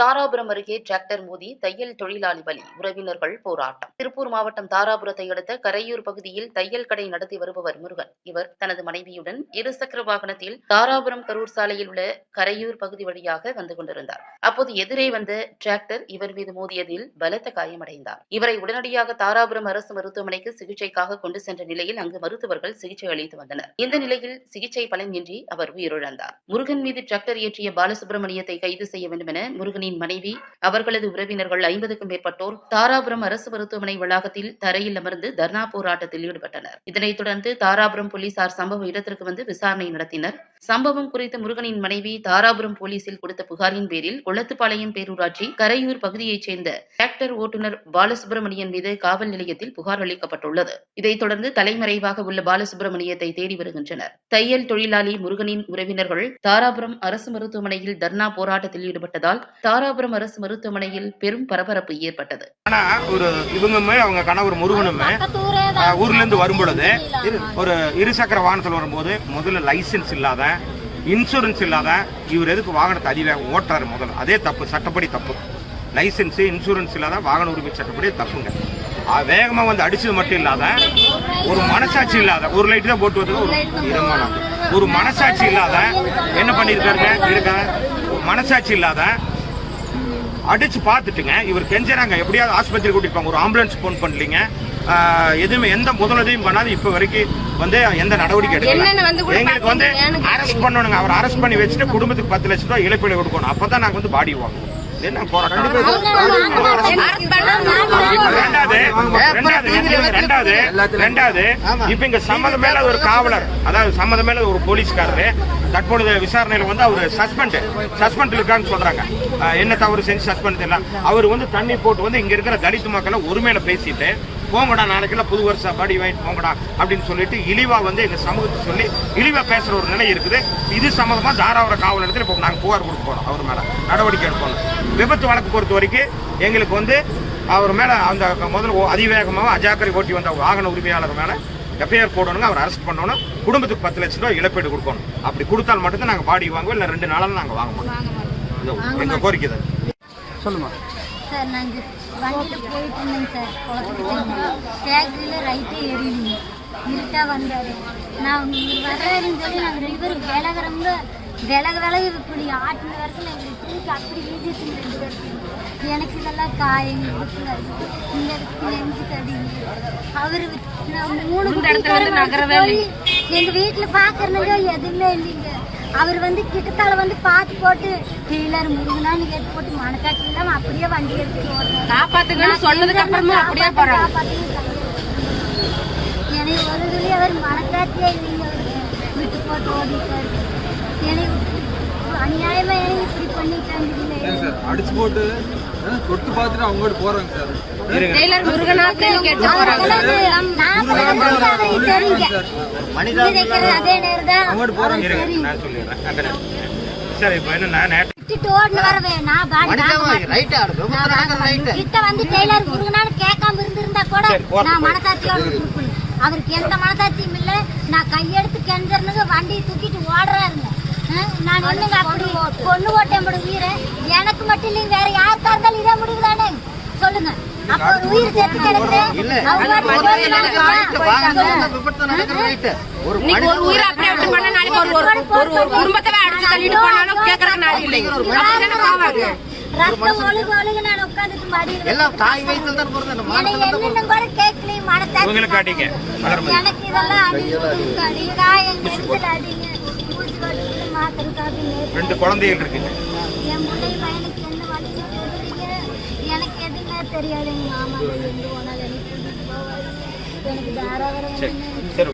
தாராபுரம் அருகே டிராக்டர் மோதி தையல் தொழிலாளி பலி உறவினர்கள் போராட்டம். திருப்பூர் மாவட்டம் தாராபுரத்தை அடுத்த கரையூர் பகுதியில் தையல் கடை நடத்தி வருபவர் முருகன். இவர் தனது மனைவியுடன் இருசக்கர வாகனத்தில் தாராபுரம் கரூர் சாலையில் உள்ள கரையூர் பகுதி வழியாக வந்து கொண்டிருந்தார். அப்போது எதிரே வந்த டிராக்டர் இவர் மீது மோதியதில் பலத்த காயமடைந்தார். இவரை உடனடியாக தாராபுரம் அரசு மருத்துவமனைக்கு சிகிச்சைக்காக கொண்டு சென்ற நிலையில் அங்கு மருத்துவர்கள் சிகிச்சை அளித்து வந்தனர். இந்த நிலையில் சிகிச்சை பலனின்றி அவர் உயிரிழந்தார். முருகன் மீது டிராக்டர் ஏற்றிய பாலசுப்ரமணியத்தை கைது செய்ய வேண்டும் என முருகனின் மனைவி அவர்களது உறவினர்கள் ஐம்பதுக்கும் மேற்பட்டோர் தாராபுரம் அரசு மருத்துவமனை வளாகத்தில் தரையில் அமர்ந்து தர்ணா போராட்டத்தில் ஈடுபட்டனர். இதனைத் தொடர்ந்து தாராபுரம் போலீசார் சம்பவ இடத்திற்கு வந்து விசாரணை நடத்தினர். சம்பவம் குறித்து முருகனின் மனைவி தாராபுரம் போலீசில் கொடுத்த புகாரின் பேரில் கொளத்துப்பாளையம் பேரூராட்சி கரையூர் பகுதியைச் சேர்ந்த டிராக்டர் ஓட்டுநர் பாலசுப்ரமணியன் மீது காவல் நிலையத்தில் புகார் அளிக்கப்பட்டுள்ளது. இதைத் தொடர்ந்து தலைமறைவாக உள்ள பாலசுப்ரமணியத்தை தேடி வருகின்றனர். தையல் தொழிலாளி முருகனின் உறவினர்கள் தாராபுரம் அரசு மருத்துவமனையில் தர்ணா போராட்டத்தில் ஈடுபட்டதால் தாராபுரம் அரசு மருத்துவமனையில் பெரும் பரபரப்பு ஏற்பட்டது. ஆனா ஒரு இவங்குமே அவங்க கணவர் முருகனுமே ஊர்ல இருந்து வரும் பொழுது ஒரு இருசக்கர வாகனத்தில் வரும்போது முதல்ல லைசென்ஸ் இல்லாத இன்சூரன்ஸ் இல்லாத இவர் எதுக்கு வாகனத்தை அதிவேகம் ஓட்டார் முதல்ல? அதே தப்பு சட்டப்படி தப்பு. லைசன்ஸு இன்சூரன்ஸ் இல்லாத வாகன உரிமை சட்டப்படி தப்புங்க. வேகமாக வந்து அடிச்சது மட்டும் இல்லாத ஒரு மனசாட்சி இல்லாத ஒரு லைட் தான் போட்டு வந்து ஒரு விதமான ஒரு மனசாட்சி இல்லாத என்ன பண்ணியிருக்காருங்க? இருக்க மனசாட்சி இல்லாத அடிச்சு பார்த்துட்டுங்க. இவர் கெஞ்சறாங்க. எப்படியாவது ஆஸ்பத்திரி கூட்டிட்டு போங்க. ஒரு ஆம்புலன்ஸ் ஃபோன் பண்ணலீங்க. எதுவுமே எந்த முதலுதவியும் பண்ணாது இப்ப வரைக்கும் வந்து எந்த நடவடிக்கை எடுக்கல. எங்களுக்கு வந்து அரெஸ்ட் பண்ணணுங்க. அவர் அரெஸ்ட் பண்ணி வச்சுட்டு குடும்பத்துக்கு பத்து லட்சம் ரூபாய் இழப்பீடு கொடுக்கணும். அப்பதான் நாங்க வந்து பாடி வாங்குவோம். என்ன போராட்டம்? ரெண்டாவது ரெண்டாவது ரெண்டாவது ரெண்டாவது இப்ப இங்க சம்மதம் மேல ஒரு காவலர் அதாவது சம்மதம் மேல ஒரு போலீஸ்காரரு தற்பொழுது விசாரணையில வந்து அவர் சஸ்பெண்ட் சஸ்பெண்ட் இருக்கான்னு சொல்றாங்க. என்ன தவறு செஞ்சு சஸ்பெண்ட் தெரியல. அவர் வந்து தண்ணி போட்டு வந்து இங்க இருக்கிற தலித் மக்களை ஒருமையில பேசிட்டு போங்கடா நாளைக்கெல்லாம் புது வருஷம் பாடி வாங்கிட்டு போங்கடா அப்படின்னு சொல்லிட்டு இழிவா வந்து எங்க சமூகத்தை சொல்லி இழிவா பேசுற ஒரு நிலை இருக்குது. இது சம்மந்தமா தாராவர காவல் இடத்துல இப்போ நாங்க புகார் கொடுக்க போறோம் அவர் மேல. நடவடிக்கை எடுக்கணும் விபத்து வழக்கு பொறுத்த வரைக்கும் எங்களுக்கு வந்து அவர் மேல அந்த முதல்ல அதிவேகமாக அஜாக்கிரை ஓட்டி வந்த வாகன உரிமையாளர் மேல எஃப்ஐஆர் போடணுங்க அவர் அரெஸ்ட் பண்ணணும். குடும்பத்துக்கு பத்து லட்சம் ரூபாய் இழப்பீடு கொடுக்கணும். அப்படி கொடுத்தால் மட்டும்தான் நாங்க பாடி வாங்குவோம் இல்லை ரெண்டு நாளாக நாங்க வாங்க மாட்டோம். இது எங்க கோரிக்கை தான் சார் நாங்கள் வண்டியில் போயிட்டு இருந்தேங்க சார். குளத்துக்கு டேக்ஸியில் ரைட்டே ஏறிடுங்க இருட்டா வந்தார். நான் வர்றாருன்னு சொல்லி நாங்கள் ரெண்டு பேரும் விலகிறவங்க விலக விலக இப்படி ஆட்டின வரைக்கும் எங்களுக்கு தூக்கி அப்படி வீசிட்டு ரெண்டு பேருக்கு எனக்கு இதெல்லாம் இருக்குங்க இந்த இடத்துக்கு நெஞ்சு தடிங்க? அவர் மூணு இந்த இடத்துல இருந்து நகரவே இல்லை. எங்க வீட்டுல பாக்குறதுங்க எதுவுமே இல்லைங்க. அவர் வந்து கிட்டத்தால வந்து பார்த்து போட்டு டீலர் முருகனான்னு கேட்டு போட்டு மனசாட்சி இல்லாம அப்படியே வண்டி எடுத்துட்டு நான் சொன்னதுக்கு அப்புறமா அப்படியே போறாங்க. எனக்கு ஒரு துளி அவர் மனசாட்சியே இல்லைங்க. விட்டு போட்டு ஓடிட்டாரு. எனக்கு அநியாயமா எனக்கு இப்படி பண்ணிட்டாங்க சார் அடிச்சு போட்டு தொட்டு பார்த்துட்டு போறாங்க சார். டெய்லர் முருகனாக்கு கேட்டு போறாங்க. அதே நேரம் தான் அவங்ககிட்ட போறாங்க இருங்க நான் சொல்லிடுறேன் அக்கறை. சரி இப்போ என்னன்னா நேற்று விட்டுட்டு ஓடுன வரவே நான் பாடி நான் வாங்க கிட்ட வந்து டெய்லர் முருகனான்னு கேட்காம இருந்திருந்தா கூட நான் மனசாட்சியோட இருப்பேன் அவருக்கு எந்த மனசாட்சியும் இல்லை நான் கையெடுத்து கெஞ்சறனுங்க வண்டியை தூக்கிட்டு ஓடுறாருங்க அஹ், நான் என்னங்க அப்படி பொண்ணு ஓட்டேன் போட உயிரை எனக்கு மட்டும் இல்லைங்க வேற யாருக்கா இருந்தாலும் இதே முடிவு ஒரு உயிரை அப்படியே விட்டு பண்ணா நாளைக்கு ஒரு ஒரு ஒரு குடும்பத்தை அடிச்சு தள்ளிட்டு போனாலும் கேட்கறதுக்கு நாள் இல்லைங்க எல்லாம் தாய் வயித்துல தான் பிறந்த நம்ம எனக்கு எனக்கு இதெல்லாம் அடி, உங்களுக்கு அடி, காயம், நெரிசல் அடிங்க. ஊசி வலிக்குது, மாத்திரை சாப்பிடுங்க. ரெண்டு குழந்தைகள் இருக்குங்க என் பிள்ளை பையனுக்கு என்ன வலின்னு சொல்றீங்க? எனக்கு எதுவுமே தெரியாது எங்க மாமா எங்க போனாலும் எனக்கு கூட்டிட்டு போவாரு. எனக்கு தாராவரம் சரி சரி